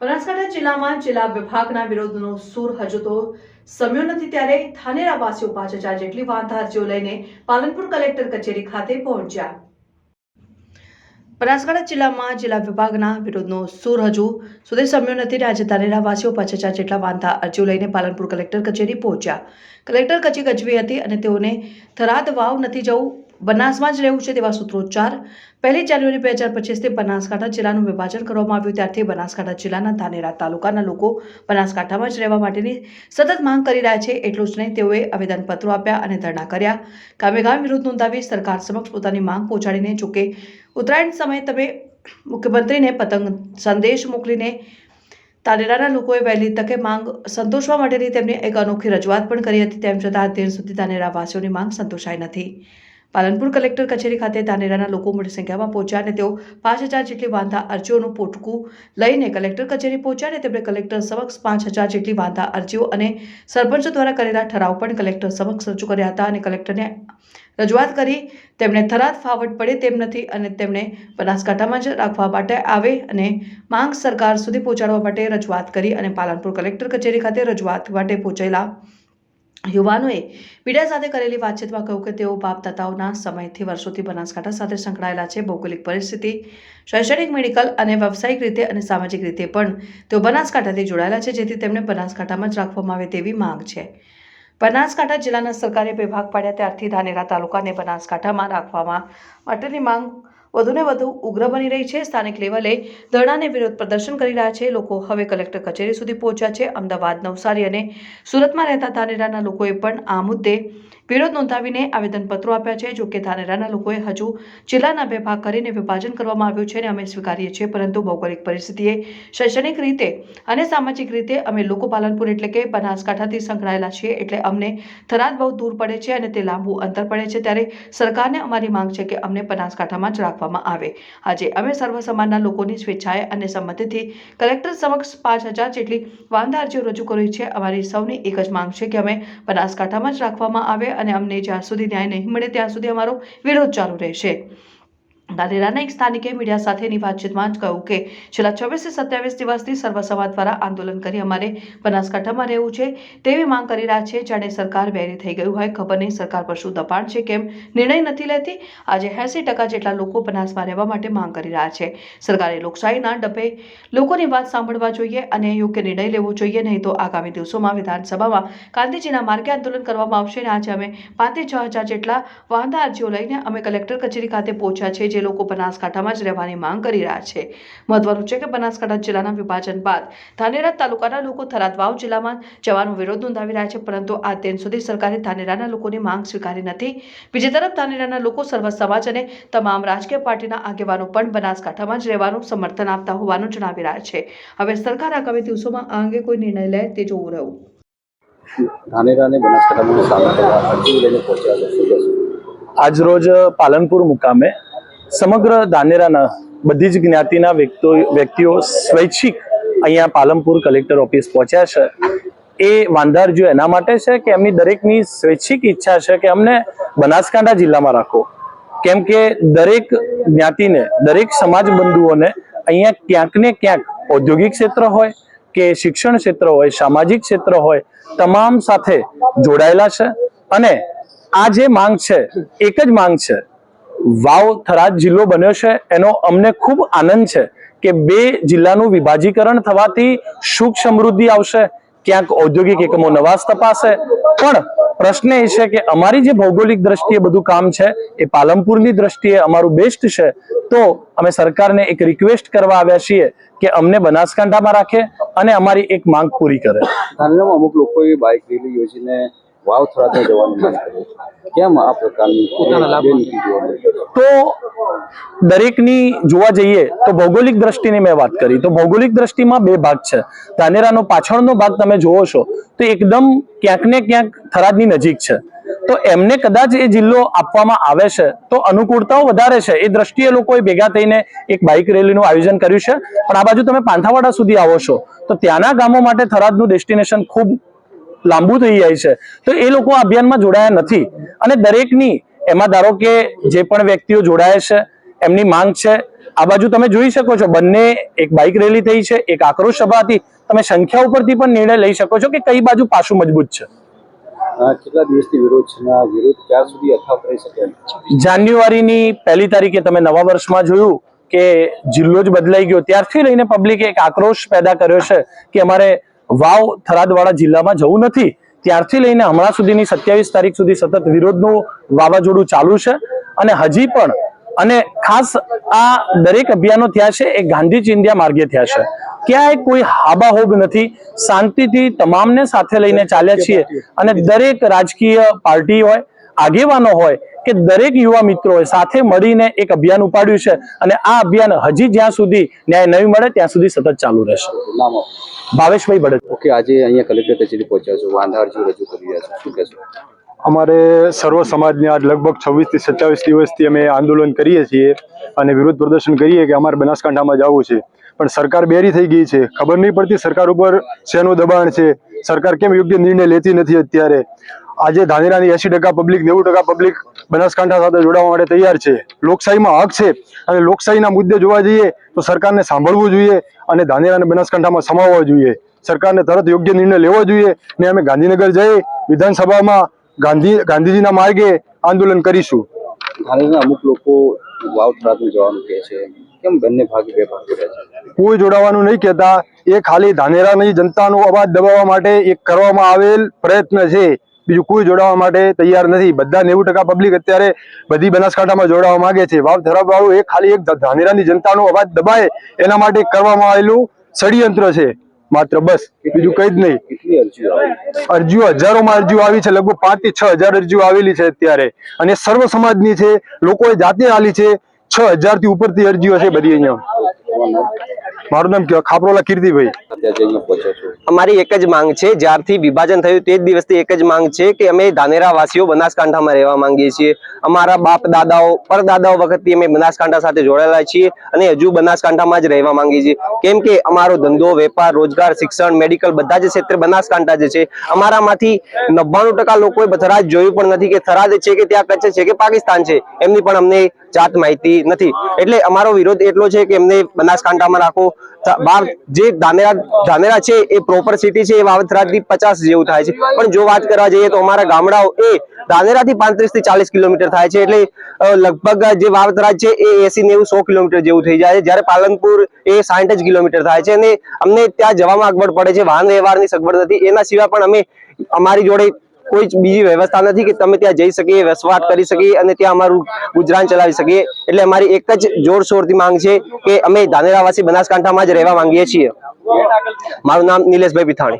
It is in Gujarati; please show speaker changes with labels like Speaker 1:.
Speaker 1: બનાસકાંઠા જિલ્લામાં જિલ્લા વિભાગના વિરોધનો સૂર હજુ તો સમ્યો નથી ત્યારે થાનેરાવાસીઓ પાંચ હજાર જેટલી વાંધા અરજીઓ લઈને પાલનપુર કલેક્ટર કચેરી ખાતે પહોંચ્યા. બનાસકાંઠા જિલ્લામાં જિલ્લા વિભાગના વિરોધનો સૂર હજુ સુધી સમ્યો નથી આજે ધાનેરા વાસીઓ પાંચ હજાર જેટલા વાંધા અરજીઓ લઈને પાલનપુર કલેક્ટર કચેરી પહોંચ્યા. કલેક્ટર કચેરી ગજવી હતી અને તેઓને થરાદ વાવ નથી જવું બનાસમાં જ રહેવું છે તેવા સૂત્રોચ્ચાર પહેલી જાન્યુઆરી બે હજાર પચીસથી બનાસકાંઠા જિલ્લાનું વિભાજન કરવામાં આવ્યું. ત્યારથી બનાસકાંઠા જિલ્લાના ધાનેરા તાલુકાના લોકો બનાસકાંઠામાં જ રહેવા માટેની સતત માંગ કરી રહ્યા છે. એટલું જ નહીં, તેઓએ આવેદનપત્રો આપ્યા અને ધરણા કર્યા. ગામે ગામ વિરોધ નોંધાવી સરકાર સમક્ષ પોતાની માંગ પહોંચાડીને જોકે ઉત્તરાયણ સમયે તમે મુખ્યમંત્રીને પતંગ સંદેશ મોકલીને તાનેરાના લોકોએ વહેલી તકે માંગ સંતોષવા માટેની તેમની એક અનોખી રજૂઆત પણ કરી હતી. તેમ છતાં અત્યાર સુધી તાનેરાવાસીઓની માંગ સંતોષાઈ નથી. પાલનપુર કલેક્ટર કચેરી ખાતે તાનેરાના લોકો મોટી સંખ્યામાં પહોંચ્યા અને તેઓ પાંચ હજાર જેટલી વાંધા અરજીઓનું પોટકું લઈને કલેક્ટર કચેરી પહોંચ્યા અને તેમણે કલેક્ટર સમક્ષ પાંચ હજાર જેટલી વાંધા અરજીઓ અને સરપંચો દ્વારા કરેલા ઠરાવ પણ કલેક્ટર સમક્ષ રજૂ કર્યા હતા અને કલેક્ટરને રજૂઆત કરી તેમણે થરાદ ફાવટ પડે તેમ નથી અને તેમણે બનાસકાંઠામાં જ રાખવા માટે આવે અને માંગ સરકાર સુધી પહોંચાડવા માટે રજૂઆત કરી અને પાલનપુર કલેક્ટર કચેરી ખાતે રજૂઆત માટે પહોંચેલા યુવાનોએ મીડિયા સાથે કરેલી વાતચીતમાં કહ્યું કે તેઓ બાપ દાદાઓના સમયથી વર્ષોથી બનાસકાંઠા સાથે સંકળાયેલા છે. ભૌગોલિક પરિસ્થિતિ, શૈક્ષણિક, મેડિકલ અને વ્યવસાયિક રીતે અને સામાજિક રીતે પણ તેઓ બનાસકાંઠાથી જોડાયેલા છે, જેથી તેમને બનાસકાંઠામાં જ રાખવામાં આવે તેવી માંગ છે. બનાસકાંઠા જિલ્લાના સરકારે વિભાગ પાડ્યા. ત્યારથી ધાનેરા તાલુકાને બનાસકાંઠામાં રાખવામાં માટેની માંગ વધુને વધુ ઉગ્ર બની રહી છે. સ્થાનિક લેવલે ધરણાને વિરોધ પ્રદર્શન કરી રહ્યા છે. લોકો હવે કલેક્ટર કચેરી સુધી પહોંચ્યા છે. અમદાવાદ નવસારી અને સુરતમાં રહેતા ધાનેરાના લોકોએ પણ આ મુદ્દે વિરોધ નોંધાવીને આવેદનપત્રો આપ્યા છે. જોકે ધાનેરાના લોકોએ હજુ જિલ્લાના બે ભાગ કરીને વિભાજન કરવામાં આવ્યું છે અને અમે સ્વીકારીએ છીએ, પરંતુ ભૌગોલિક પરિસ્થિતિએ શૈક્ષણિક રીતે અને સામાજિક રીતે અમે લોકો પાલનપુર એટલે કે બનાસકાંઠાથી સંકળાયેલા છીએ એટલે અમને થરાદ બહુ દૂર પડે છે અને તે લાંબુ અંતર પડે છે. ત્યારે સરકારને અમારી માંગ છે કે અમને બનાસકાંઠામાં જ રાખવામાં આવે. આજે અમે સર્વ સમાજના લોકોની સ્વેચ્છાએ અને સંમતિથી કલેક્ટર સમક્ષ પાંચ હજાર જેટલી વાંધા અરજીઓ રજૂ કરી છે. અમારી સૌની એક જ માંગ છે કે અમે બનાસકાંઠામાં જ રાખવામાં આવે અને અમને જ્યાં સુધી ન્યાય નહીં મળે ત્યાં સુધી અમારો વિરોધ ચાલુ રહેશે. ધાનેરાના એક સ્થાનિકે મીડિયા સાથેની વાતચીતમાં જ કહ્યું કે, છેલ્લા છવ્વીસથી સત્યાવીસ દિવસથી સર્વ સમાજ દ્વારા આંદોલન કરી અમારે બનાસકાંઠામાં રહેવું છે તેવી માંગ કરી રહ્યા છે. જાણે સરકાર વેરી થઈ ગયું હોય, ખબર નહીં સરકાર પર શું દબાણ છે, કેમ નિર્ણય નથી લેતી. આજે એંસી ટકા જેટલા લોકો બનાસમાં રહેવા માટે માંગ કરી રહ્યા છે. સરકારે લોકશાહીના ડબ્બે લોકોની વાત સાંભળવા જોઈએ અને યોગ્ય નિર્ણય લેવો જોઈએ, નહીં તો આગામી દિવસોમાં વિધાનસભામાં ગાંધીજીના માર્ગે આંદોલન કરવામાં આવશે. અને આજે અમે પાંચથી છ હજાર જેટલા વાંધા અરજીઓ લઈને અમે કલેક્ટર કચેરી ખાતે પહોંચ્યા છે, જે લોકો બનાસકાંઠામાં જ રહેવાની માંગ કરી રહ્યા છે. મહત્વનું છે કે બનાસકાંઠા જિલ્લાના વિભાજન બાદ ધાનેરા તાલુકાના લોકો થરાદ વાવ જિલ્લામાં જવાનો વિરોધ નોંધાવી રહ્યા છે પરંતુ આ દિન સુધી સરકારે ધાનેરાના લોકોની માંગ સ્વીકારી નથી. બીજી તરફ ધાનેરાના લોકો સર્વ સમાજ અને તમામ રાજકીય પાર્ટીના આગેવાનો પણ બનાસકાંઠામાં જ રહેવાનું સમર્થન આપતા હોવાનું જણાવી રહ્યા છે. હવે સરકાર આગામી દિવસોમાં આ અંગે કોઈ નિર્ણય લે તે જોવું રહ્યું.
Speaker 2: ધાનેરાને બનાસકાંઠામાં સામે કરવા અરજી લઈને પહોંચ્યા છે. શું કહેશો
Speaker 3: આજરોજ પાલનપુર મુકામે સમગ્ર ધાનેરાના બધી જ જ્ઞાતિના વ્યક્તિઓ સ્વૈચ્છિક અહીંયા પાલનપુર કલેક્ટર ઓફિસ પહોંચ્યા છે. એ વાંધાર એના માટે છે કે એમની દરેકની સ્વૈચ્છિક ઈચ્છા છે કે અમને બનાસકાંઠા જિલ્લામાં રાખો? કેમ કે દરેક જ્ઞાતિને, દરેક સમાજ બંધુઓને અહીંયા ક્યાંક ને ક્યાંક ઔદ્યોગિક ક્ષેત્ર હોય કે શિક્ષણ ક્ષેત્ર હોય, સામાજિક ક્ષેત્ર હોય, તમામ સાથે જોડાયેલા છે. અને આ જે માંગ છે, એક જ માંગ છે વાવ થરાદ જિલ્લો બન્યો છે. એનો અમને ખૂબ આનંદ છે કે બે જિલ્લાનું વિભાજીકરણ થવાથી સુખ સમૃદ્ધિ આવશે, ક્યાંક ઔદ્યોગિક એકમો નવા સ્થપાશે પણ પ્રશ્ન એ છે કે અમારી જે ભૌગોલિક દ્રષ્ટિએ બધું કામ છે, એ પાલનપુરની દ્રષ્ટિએ અમારું બેસ્ટ છે. તો અમે સરકારને એક રિક્વેસ્ટ કરવા આવ્યા છીએ કે અમને બનાસકાંઠામાં રાખે અને અમારી એક માંગ પૂરી કરે.
Speaker 2: અમુક લોકોએ બાઇક રેલી યોજીને વાવ થરાદને જવાની માંગ છે કેમ આ પ્રકારની
Speaker 3: તો દરેકની જોવા જઈએ તો ભૌગોલિક દ્રષ્ટિની મેં વાત કરી. તો ભૌગોલિક દ્રષ્ટિમાં બે ભાગ છે. ધાનેરાનો પાછળનો ભાગ તમે જોવો છો તો એકદમ ક્યાંક ને ક્યાંક થરાદની નજીક છે. તો એમને કદાચ એ જિલ્લો આપવામાં આવે છે તો અનુકૂળતાઓ વધારે છે. એ દ્રષ્ટિએ લોકોએ ભેગા થઈને એક બાઇક રેલીનું આયોજન કર્યું છે. પણ આ બાજુ તમે પાંથાવાડા સુધી આવો છો તો ત્યાંના ગામો માટે થરાદનું ડેસ્ટિનેશન ખૂબ લાંબુ થઈ જાય છે. તો એ લોકો આ અભિયાનમાં જોડાયા નથી. અને દરેકની એમાં ધારો કે જે પણ વ્યક્તિઓ જોડાયા છે એમની માંગ છે આ બાજુ તમે જોઈ શકો છો બંને એક બાઇક રેલી થઈ છે એક આક્રોશ સભા હતી. તમે સંખ્યા ઉપરથી પણ નિર્ણય લઈ શકો છો કે કઈ બાજુ પાછું મજબૂત છે.
Speaker 2: કેટલા દિવસથી વિરોધ છે? વિરોધ ક્યાં સુધી યથાવત રહી શકે? છે?
Speaker 3: જાન્યુઆરીની પહેલી તારીખે તમે નવા વર્ષમાં જોયું કે જિલ્લો જ બદલાઈ ગયો. ત્યારથી લઈને પબ્લિકે એક આક્રોશ પેદા કર્યો છે કે અમારે વાવ થરાદવાડા જિલ્લામાં જવું નથી. ત્યારથી લઈને હમણાં સુધીની સત્યાવીસ તારીખ સુધી સતત વિરોધનું વાવાઝોડું ચાલુ છે. અને હજી પણ, અને ખાસ આ દરેક અભિયાનો થયા છે, એ ગાંધી ચિંધ્યા માર્ગે થયા છે. ક્યાંય કોઈ હાબાહોબ નથી. શાંતિથી તમામને સાથે લઈને ચાલ્યા છીએ. અને દરેક રાજકીય પાર્ટી હોય આગેવાનો હોય કે દરેક યુવા મિત્રો સાથે મળીને એક અભિયાન ઉપાડ્યું છે અને આ અભિયાન હજી જ્યાં સુધી ન્યાય નહીં મળે ત્યાં સુધી સતત ચાલુ રહેશે. ભાવેશભાઈ બડદ
Speaker 2: ઓકે આજે અહીંયા કલેક્ટર કચેરી પહોંચ્યા છો. વાંધા રજૂ કરી રહ્યા છો. શું કહેશો?
Speaker 4: અમારે સર્વ સમાજને આજ લગભગ છવ્વીસથી સત્યાવીસ દિવસથી અમે આંદોલન કરીએ છીએ અને વિરોધ પ્રદર્શન કરીએ કે અમારે બનાસકાંઠામાં જવું છે. પણ સરકાર બેરી થઈ ગઈ છે. ખબર નહીં પડતી સરકાર ઉપર શેનું દબાણ છે? સરકાર કેમ યોગ્ય નિર્ણય લેતી નથી અત્યારે? આજે ધાનેરાની એસી ટકા પબ્લિક નેવું ટકા પબ્લિક બનાસકાંઠા સાથે જોડાવા માટે તૈયાર છે. લોકશાહીમાં હક છે. અને લોકશાહીના મુદ્દે જોવા જઈએ તો સરકારને સાંભળવું જોઈએ અને ધાનેરાને બનાસકાંઠામાં સમાવવા જોઈએ. સરકારને તરત યોગ્ય નિર્ણય લેવો જોઈએ ને અમે ગાંધીનગર જઈ વિધાનસભામાં ગાંધી ગાંધીજીના માર્ગે આંદોલન કરીશું.
Speaker 2: ધાનેરાના અમુક લોકો વાવ થરાદનું જવાનું કહે છે. કેમ બંને ભાગ બે ભાગ કર્યા છે?
Speaker 4: કોઈ જોડાવાનું નહીં કહેતા. એ ખાલી ધાનેરાની જનતાનો અવાજ દબાવવા માટે એક કરવામાં આવેલ પ્રયત્ન છે. બીજું કોઈ જોડાવા માટે તૈયાર નથી. બધા નેવું ટકા પબ્લિક અત્યારે બધી બનાસકાંઠામાં જોડાવા માંગે છે. વાવ થરાદ વાળું એ ખાલી એક ધાનેરાની જનતાનો અવાજ દબાય એના માટે કરવામાં આવેલું ષડયંત્ર છે. માત્ર બસ. બીજું કઈ જ નહીં.
Speaker 2: અરજીઓ હજારો
Speaker 4: અરજીઓ હજારોમાં અરજીઓ આવી છે. લગભગ પાંચથી છ હજાર અરજીઓ આવેલી છે અત્યારે. અને સર્વ સમાજની છે. લોકોએ જાતે આલી છે. છ હજારથી ઉપરથી અરજીઓ છે બધી અહીંયા. મારું નામ ખાપરોલા કીર્તિભાઈ.
Speaker 5: અમારી એક જ માંગ છે, જ્યારથી વિભાજન થયું તે જ દિવસથી એક જ માંગ છે કે અમે ધાનેરા વાસીઓ બનાસકાંઠામાં રહેવા માંગીએ છીએ. અમારા બાપ દાદાઓ, પરદાદાઓ વખતથી અમે બનાસકાંઠા સાથે જોડાયેલા છીએ અને હજુ બનાસકાંઠામાં જ રહેવા માંગીએ છીએ. કેમ કે અમારો ધંધો, વેપાર, રોજગાર, શિક્ષણ, મેડિકલ બધા જ ક્ષેત્રે બનાસકાંઠા જ છે. અમારામાંથી નવ્વાણું ટકા લોકોએ થરાદ જોયું પણ નથી કે થરાદ છે કે ત્યાં કચ્છ છે કે પાકિસ્તાન છે. એમની પણ અમને જાત માહિતી નથી. એટલે અમારો વિરોધ એટલો છે કે એમને બનાસકાંઠામાં રાખો. જે ધાનેરા છે, એ પ્રોપર સિટી છે, એ વાવથરાથી પચાસ જેવું થાય છે. પણ જો વાત કરવા જઈએ તો અમારા ગામડાઓ એ ધાનેરાથી પાંત્રીસથી ચાલીસ કિલોમીટર થાય છે. એટલે લગભગ જે વાવથરાજ છે, એ એસી નેવું સો કિલોમીટર જેવું થઈ જાય છે. જ્યારે પાલનપુર એ સાઠ જ કિલોમીટર થાય છે. અને અમને ત્યાં જવામાં અગવડ પડે છે. વાહન વ્યવહારની સગવડ નથી. એના સિવાય પણ અમે અમારી જોડે કોઈ બીજી વ્યવસ્થા નથી કે તમે ત્યાં જઈ શકીએ, વસવાટ કરી શકીએ અને ત્યાં અમારું ગુજરાન ચલાવી શકીએ. એટલે અમારી એક જ જોરશોરથી માંગ છે કે અમે ધાનેરાવાસી બનાસકાંઠામાં જ રહેવા માંગીએ છીએ. મારું નામ નિલેશભાઈ પિથાણી